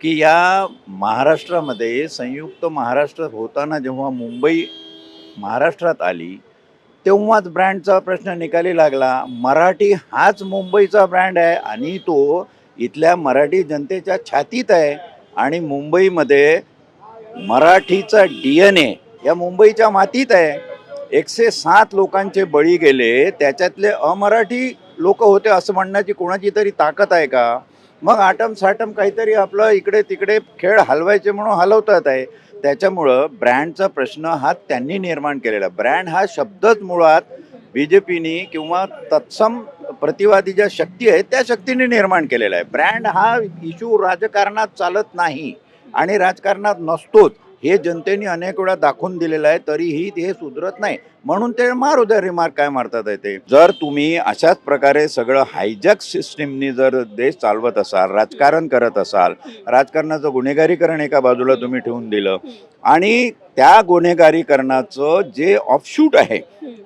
की या महाराष्ट्रामध्ये संयुक्त महाराष्ट्र होताना जेव्हा मुंबई महाराष्ट्रात आली तेव्हाच ब्रँडचा प्रश्न निकाली लागला. मराठी हाच मुंबईचा ब्रँड आहे आणि तो इथल्या मराठी जनतेच्या छातीत आहे आणि मुंबईमध्ये मराठीचा डी एन ए या मुंबईच्या मातीत आहे. एकशे सात लोकांचे बळी गेले त्याच्यातले अमराठी लोक होते असं म्हणण्याची कोणाची तरी ताकद आहे का? मग आटम साटम काहीतरी आपलं इकडे तिकडे खेळ हलवायचे म्हणून हलवतात आहे. त्याच्यामुळं ब्रँडचा प्रश्न हा त्यांनी निर्माण केलेला. ब्रँड हा शब्दच मुळात बी जे पीनी किंवा तत्सम प्रतिवादी ज्या शक्ती आहेत त्या शक्तीने निर्माण केलेला आहे. ब्रँड हा इश्यू राजकारणात चालत नाही आणि राजकारणात नसतोच. हे जनतेने अनेक वेळा दाखवून दिलेलं आहे तरीही ते सुधरत नाही. म्हणून ते मारू द्या रिमार्क काय मारतात आहे ते. जर तुम्ही अशाच प्रकारे सगळं हायजॅक सिस्टीमनी जर देश चालवत असाल राजकारण करत असाल राजकारणाचं गुन्हेगारीकरण एका बाजूला तुम्ही ठेवून दिलं आणि त्या गुन्हेगारीकरणाचं जे ऑफशूट आहे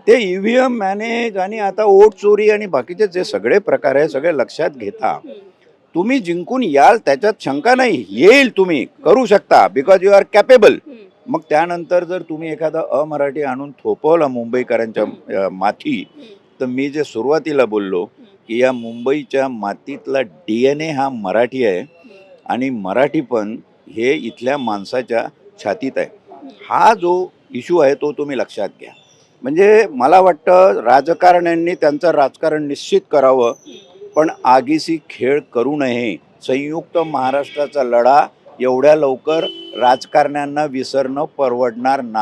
ते ईव्हीएम मॅनेज आणि आता ओट चोरी आणि बाकीचे जे सगळे प्रकार आहे सगळे लक्षात घेता तुम्ही जिंकून याल त्याच्यात शंका नाही. येईल तुम्ही. करू शकता. बिकॉज यू आर कॅपेबल मग त्यानंतर जर तुम्ही एखादा अमराठी आणून थोपवला मुंबईकरांच्या माथी तर मी जे सुरुवातीला बोललो की या मुंबईच्या मातीतला डी एन ए हा मराठी आहे आणि मराठी पण हे इथल्या माणसाच्या छातीत आहे. हा जो इश्यू आहे तो तुम्ही लक्षात घ्या. म्हणजे मला वाटतं राजकारण्यांनी त्यांचं राजकारण निश्चित करावं. पण आगीसी खेळ करू नये. संयुक्त महाराष्ट्राचा लढा एवढ्या लवकर राजकारण्यांना विसरणं परवडणार नाही.